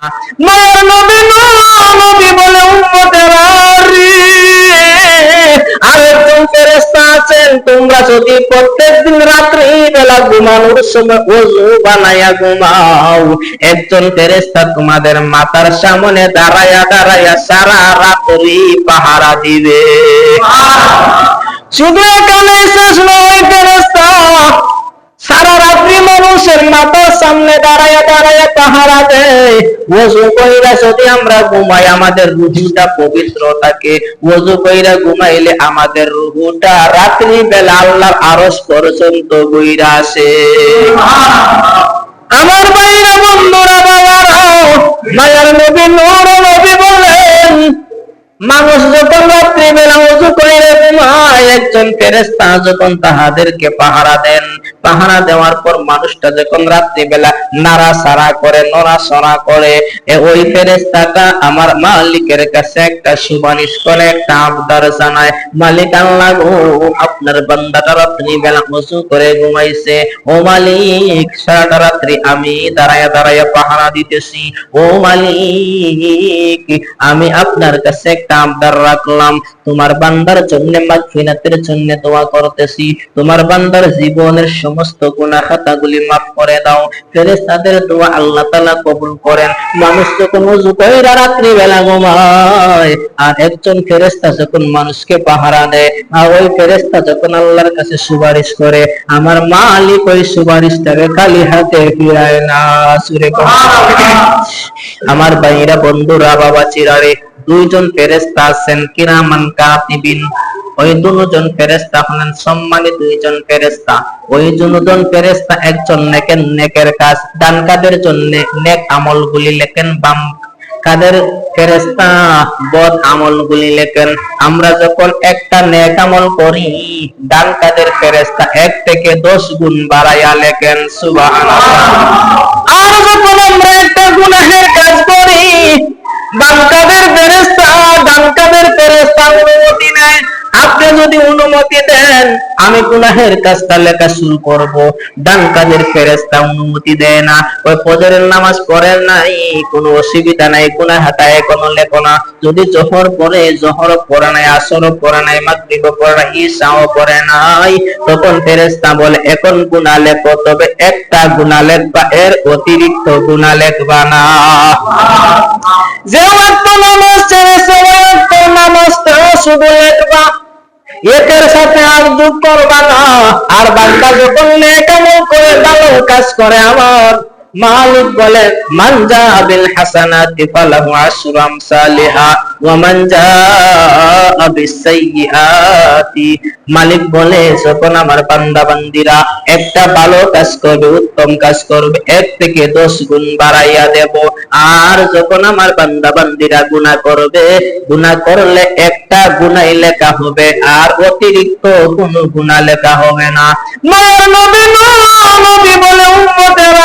মায়ের নবী নবী বলে উম্মতের আরি আরেকজন ফেরেশতা আছেন তোমরা যদি প্রত্যেকদিন রাত্রি বেলা ঘুমানোর সময় ওযু বানায়া ঘুমাও একজন ফেরেশতা তোমাদের মাথার সামনে দাঁড়ায়া দাঁড়ায়া সারা রাত্রি পাহারা দিবে। শুধু এখানে শেষ নয় ফেরেশতা সারা রাত্রি মানুষের মাথার সামনে দাঁড়ায় দাঁড়ায় পাহারা দেয় ওজু কইরা যদি আমরা ঘুমাই আমাদের রুহুটা পবিত্র থাকে। ওজু কইরা ঘুমাইলে আমাদের রুহুটা রাত্রি বেলা আল্লাহর আরস পর্যন্ত বইরা আসে। আমার বাইরা বন্ধুরা বাবারা মায়ার নবী নূর নবী বলেন মানুষ যখন রাত্রিবেলা উজু করে ঘুমায় একজন ফেরেস্তা যখন তাহাদেরকে পাহারা দেন, পাহারা দেওয়ার পর মানুষটা যখন রাত্রিবেলা নাড়াচাড়া করে, নড়াচড়া করে ওই ফেরেস্তাটা আমার মালিকের কাছে একটা সুপারিশ করে, একটা আবদার জানায়, মালিক আল্লাহ আপনার বান্দাটা রাত্রিবেলা উজু করে ঘুমাইছে। ও মালিক, সারাটা রাত্রি আমি দাঁড়ায়া দাঁড়ায়া পাহারা দিতেছি। ও মালিক, আমি আপনার কাছে একটা আবদার রাখলাম। তোমার বান্দার জন্য মাগফিরাতের জন্য দোয়া করতেছি। তোমার বান্দার জীবনের সমস্ত গুনাহ খাতাগুলি মাফ করে দাও। ফেরেশতাদের দোয়া আল্লাহ তাআলা কবুল করেন। মানুষ যখন ওযু কইরা রাত্রি বেলা ঘুমায়, আর একজন ফেরেশতা যখন মানুষকে পাহারা দেয়, আর ওই ফেরেশতা যখন আল্লাহর কাছে সুপারিশ করে, আমার মালিক ওই সুপারিশটাকে খালি হাতে ফিরায় না, সুরে আমার ভাইরা, বন্ধুরা, বাবা, চিরারে, দুইজন ফেরেস্তা আছেন, কিরামান কাতিবিন। ওই দুজন ফেরেস্তা হলেন সম্মানিত দুইজন ফেরেস্তা ওই দুজন ফেরেস্তা একজন নেকের নেকের কাজ ডান কাদের জন্য নেক আমলগুলি লেখেন, বাম কাদের ফেরেস্তা বদ আমলগুলি লেখেন। আমরা যখন একটা নেক আমল করি, ডান কাদের ফেরেস্তা এক থেকে দশ গুণ বাড়াইয়া লেখেন, সুবহানাল্লাহ। আর যখন আমরা একটা গুনাহের কাজ করি, বাম কাদের যদি অনুমতি দেন আমি গুনাহের কাজটা লেখা শুরু করব। ডান কাদের ফেরেস্তা অনুমতি দেয় না। ওই ফজরের নামাজ পড়েন নাই কোনো অসুবিধা নাই গুনাহ হাতায় কোনো লেখো না। যদি জোহর পড়ে জোহর পড়ে নাই আসর পড়ে নাই মাগরিব পড়ে নাই ঈশাও পড়ে নাই তখন ফেরেস্তা বলে এখন গুনাহ লেখো তবে একটা গুনাহ লেখবা এর অতিরিক্ত গুনাহ লেখবা না। যে ওয়াক্ত নামাজ ছেড়ে সে ওয়াক্ত নামাজটা শুধু একের সাথে আর যোগ করবা না। আর বান্দা যখন নেক আমল করে, ভালো কাজ করে আমার। মালিক বলে, মান জা বিল হাসানাতি ফালাহু আশরু আমসালিহা ওয়া মান জা বিস মালিক বলে, যখন আমার বান্দা বান্দিরা একটা ভালো কাজ করবে, উত্তম কাজ করবে এক থেকে দশ গুণ বাড়াইয়া দেব। আর যখন আমার বান্দা বান্দিরা গুনাহ করবে, গুনাহ করলে একটা গুনাই লেখা হবে, আর অতিরিক্ত কোনো গুনাহ লেখা হবে না। নবী নবী বলে, উম্মতেরা